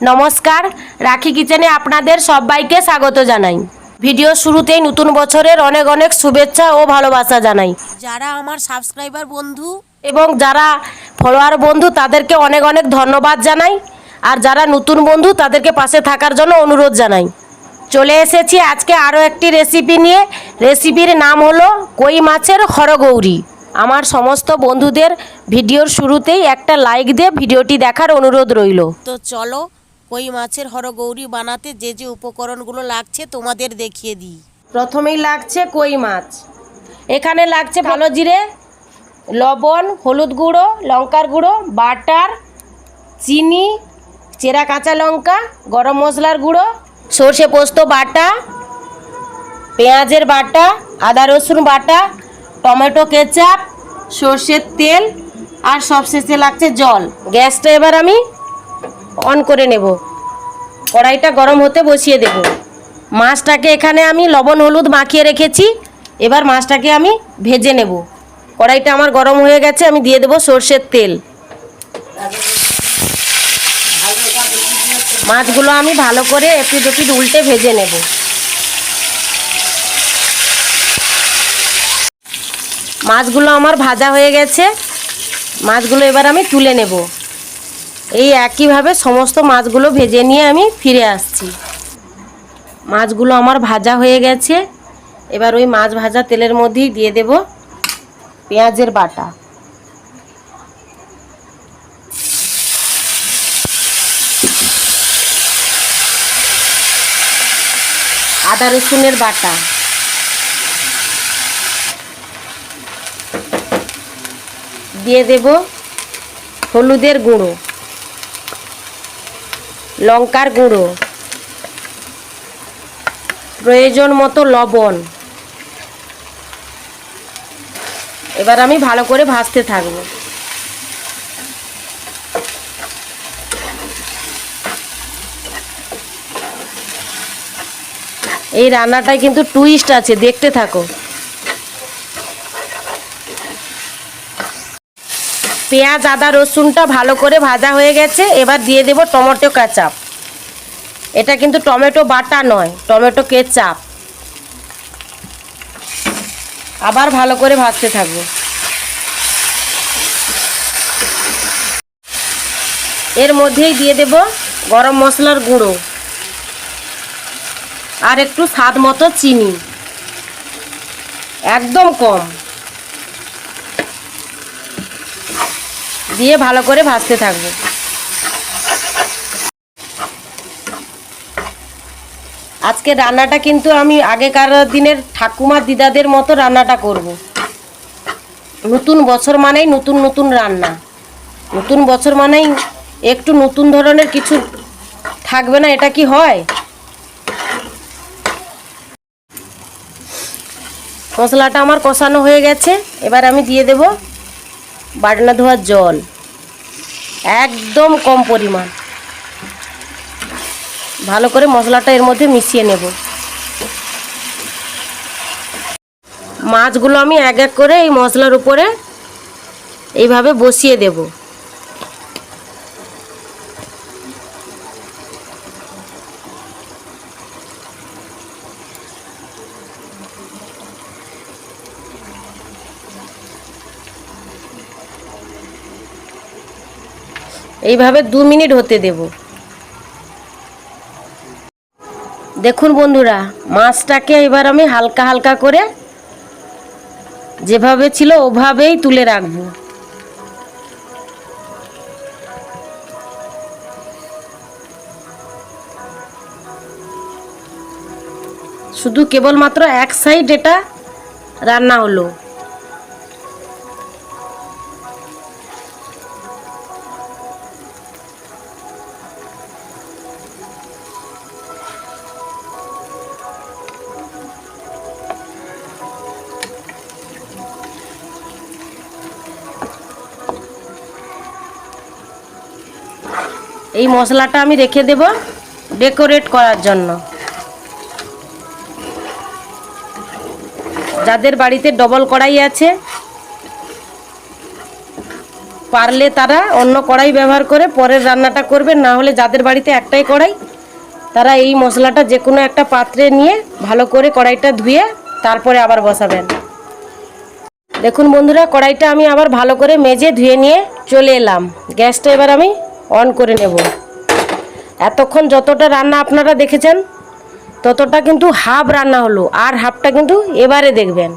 নমস্কার রাখি কিচেনে আপনাদের সবাইকে স্বাগত জানাই। ভিডিও শুরুতেই নতুন বছরের অনেক অনেক শুভেচ্ছা ও ভালোবাসা জানাই। যারা আমার সাবস্ক্রাইবার বন্ধু এবং যারা ফলোয়ার বন্ধু তাদেরকে অনেক অনেক ধন্যবাদ জানাই। আর যারা নতুন বন্ধু তাদেরকে পাশে থাকার জন্য অনুরোধ জানাই। চলে এসেছি আজকে আরও একটি রেসিপি নিয়ে। রেসিপির নাম হলো কই মাছের হরগৌরি আমার সমস্ত বন্ধুদের ভিডিওর শুরুতেই একটা লাইক দিয়ে ভিডিওটি দেখার অনুরোধ রইল। তো চলো কই মাছের হরগৌরি বানাতে যে যে উপকরণগুলো লাগছে তোমাদের দেখিয়ে দিই। প্রথমেই লাগছে কই মাছ। এখানে লাগছে ভালো জিরে, লবণ, হলুদ গুঁড়ো, লঙ্কার গুঁড়ো, বাটার, চিনি, চেরা কাঁচা লঙ্কা, গরম মশলার গুঁড়ো, সর্ষে পোস্ত বাটা, পেঁয়াজের বাটা, আদা রসুন বাটা, টমেটো কেচাপ, সর্ষের তেল, আর সবশেষে লাগছে জল। গ্যাসটা এবার আমি অন করে নেব। কড়াইটা গরম হতে বসিয়ে দেব। মাছটাকে এখানে আমি লবণ, হলুদ মাখিয়ে রেখেছি। এবার মাছটাকে আমি ভেজে নেব। কড়াইটা আমার গরম হয়ে গেছে, আমি দিয়ে দেবো সর্ষের তেল। মাছগুলো আমি ভালো করে এপিট ওপিট উল্টে ভেজে নেব। মাছগুলো আমার ভাজা হয়ে গেছে। মাছগুলো এবার আমি তুলে নেব। এই একইভাবে সমস্ত মাছগুলো ভেজে নিয়ে আমি ফিরে আসছি। মাছগুলো আমার ভাজা হয়ে গেছে। এবার ওই মাছ ভাজা তেলের মধ্যেই দিয়ে দেব পেঁয়াজের বাটা। আদা রসুনের বাটা। দিয়ে দেব হলুদের গুঁড়ো। লঙ্কার গুঁড়ো, প্রয়োজন মতো লবণ। এবার আমি ভালো করে ভাজতে থাকব। এই রান্নাটায় কিন্তু টুইস্ট আছে, দেখতে থাকো। পেঁয়াজ, আদা, রসুনটা ভালো করে ভাজা হয়ে গেছে। এবার দিয়ে দেব টমেটো কেচাপ। এটা কিন্তু টমেটো বাটা নয়, টমেটো কেচাপ। আবার ভালো করে ভাজতে থাকব। এর মধ্যেই দিয়ে দেব গরম মশলার গুঁড়ো। আর একটু স্বাদ মতো চিনি। একদম কম। দিয়ে ভালো করে ভাজতে থাকব। আজকে রান্নাটা কিন্তু আমি আগেকার দিনের ঠাকুমা দিদাদের মতো রান্নাটা করব। নতুন বছর মানেই নতুন নতুন রান্না। নতুন বছর মানেই একটু নতুন ধরনের কিছু থাকবে না, এটা কি হয়? মশলাটা আমার কষানো হয়ে গেছে, এবার আমি দিয়ে দেব বাটনা ধোয়ার জল। একদম কম পরিমাণ। ভালো করে মশলাটা এর মধ্যে মিশিয়ে নেব। মাছগুলো আমি এক এক করে এই মশলার উপরে এইভাবে বসিয়ে দেব। এইভাবে দু মিনিট হতে দেবো। দেখুন বন্ধুরা, মাছটাকে এবার আমি হালকা হালকা করে যেভাবে ছিল ওভাবেই তুলে রাখব। শুধু কেবলমাত্র এক সাইড এটা রান্না হলো। এই মশলাটা আমি রেখে দেব ডেকোরেট করার জন্য। যাদের বাড়িতে ডবল কড়াই আছে, পারলে তারা অন্য কড়াই ব্যবহার করে পরের রান্নাটা করবেন, না হলে যাদের বাড়িতে একটাই কড়াই, তারা এই মশলাটা যে কোনো একটা পাত্রে নিয়ে ভালো করে কড়াইটা ধুয়ে তারপরে আবার বসাবেন। দেখুন বন্ধুরা, কড়াইটা আমি আবার ভালো করে মেজে ধুয়ে নিয়ে চলে এলাম। গ্যাসটা এবার আমি অন করে নেব। এতক্ষণ যতটা রান্না আপনারা দেখেছেন, ততটা কিন্তু হাফ রান্না হলো, আর হাফটা কিন্তু এবারে দেখবেন।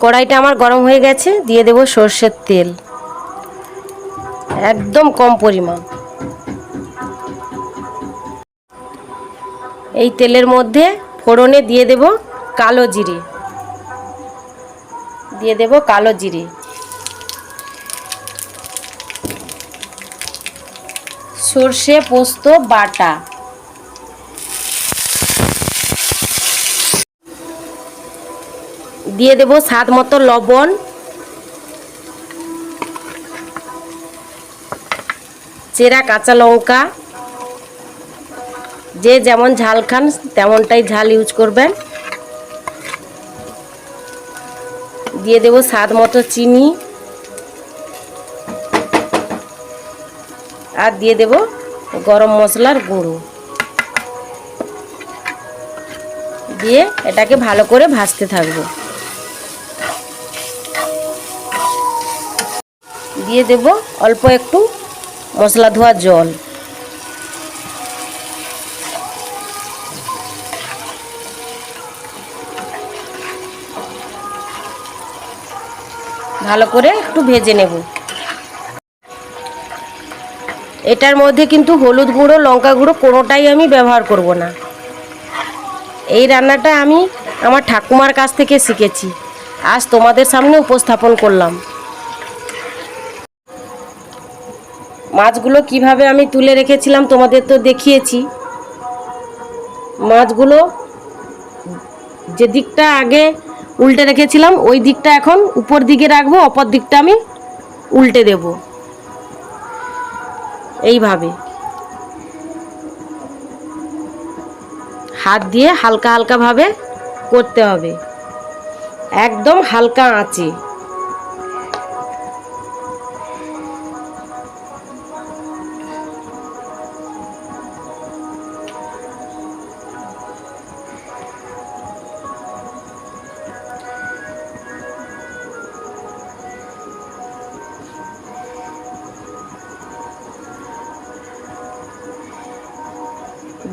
কড়াইটা আমার গরম হয়ে গেছে, দিয়ে দেব সর্ষের তেল। একদম কম পরিমাণ। এই তেলের মধ্যে ফোড়নে দিয়ে দেব কালো জিরে। দিয়ে দেব কালো জিরে। সর্ষে পোস্ত, বাটা। দিয়ে দেব স্বাদ মতো লবণ। চেরা কাঁচা লঙ্কা। যে যেমন ঝাল খান, তেমনটাই ঝাল ইউজ করবেন। দিয়ে দেব স্বাদ মতো চিনি। আর দিয়ে দেব গরম মশলার গুঁড়ো। দিয়ে এটাকে ভালো করে ভাজতে থাকব। দিয়ে দেব অল্প একটু মশলা ধোয়া জল। ভালো করে একটু ভেজে নেব। এটার মধ্যে কিন্তু হলুদ গুঁড়ো, লঙ্কা গুঁড়ো কোনোটাই আমি ব্যবহার করব না। এই রান্নাটা আমি আমার ঠাকুমার কাছ থেকে শিখেছি। আজ তোমাদের সামনে উপস্থাপন করলাম। মাছগুলো কীভাবে আমি তুলে রেখেছিলাম তোমাদের তো দেখিয়েছি। মাছগুলো যে দিকটা আগে উল্টে রেখেছিলাম, ওই দিকটা এখন উপর দিকে রাখব, অপর দিকটা আমি উল্টে দেব। এইভাবে। হাত দিয়ে হালকা হালকাভাবে করতে হবে। একদম হালকা আঁচে।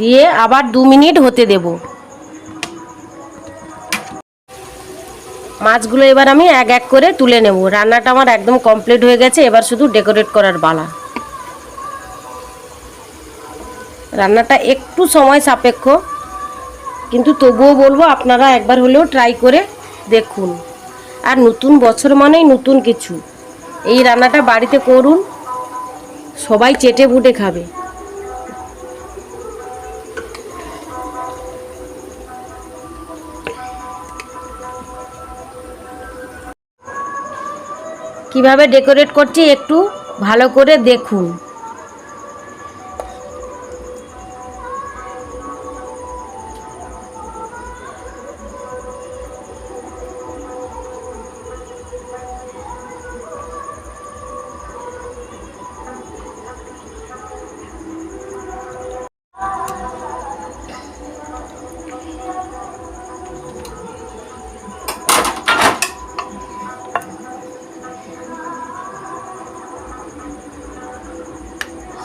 দিয়ে আবার দু মিনিট হতে দেব। মাছগুলো এবার আমি এক এক করে তুলে নেব। রান্নাটা আমার একদম কমপ্লিট হয়ে গেছে। এবার শুধু ডেকোরেট করার বালা রান্নাটা একটু সময় সাপেক্ষ, কিন্তু তবুও বলব আপনারা একবার হলেও ট্রাই করে দেখুন। আর নতুন বছর মানেই নতুন কিছু। এই রান্নাটা বাড়িতে করুন। সবাই চেটে বুটে খাবে। কীভাবে ডেকোরেট করছি একটু ভালো করে দেখুন।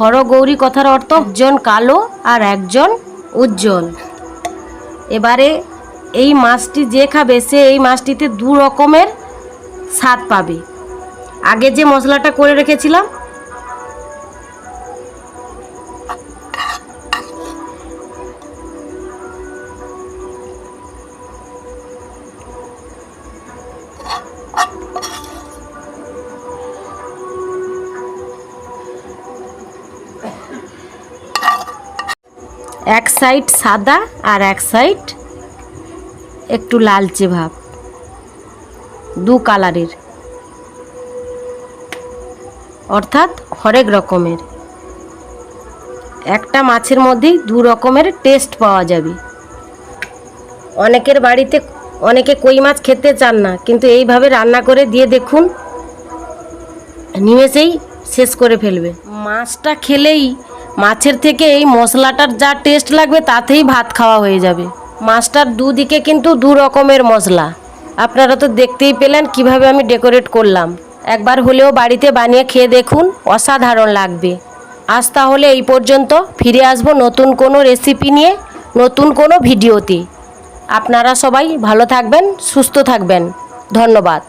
হরগৌরী কথার অর্থ একজন কালো আর একজন উজ্জ্বল। এবারে এই মাছটি যে খাবে, সে এই মাছটিতে দু রকমের স্বাদ পাবে। আগে যে মশলাটা করে রেখেছিলাম এক সাইড সাদা আর এক সাইড একটু লালচে ভাব, দু কালারের। অর্থাৎ হরেক রকমের। একটা মাছের মধ্যেই দু রকমের টেস্ট পাওয়া যাবে। অনেকের বাড়িতে, অনেকে কই মাছ খেতে চান না, কিন্তু এইভাবে রান্না করে দিয়ে দেখুন, নিমেষেই শেষ করে ফেলবে। মাছটা খেলেই মাছের থেকে এই মশলাটার যা টেস্ট লাগবে তাতেই ভাত খাওয়া হয়ে যাবে। মাছটার দুদিকে কিন্তু দু রকমের মশলা। আপনারা তো দেখতেই পেলেন কীভাবে আমি ডেকোরেট করলাম। একবার হলেও বাড়িতে বানিয়ে খেয়ে দেখুন, অসাধারণ লাগবে। আজ তাহলে এই পর্যন্ত, ফিরে আসব নতুন কোনো রেসিপি নিয়ে, নতুন কোনো ভিডিওতে। আপনারা সবাই ভালো থাকবেন, সুস্থ থাকবেন। ধন্যবাদ।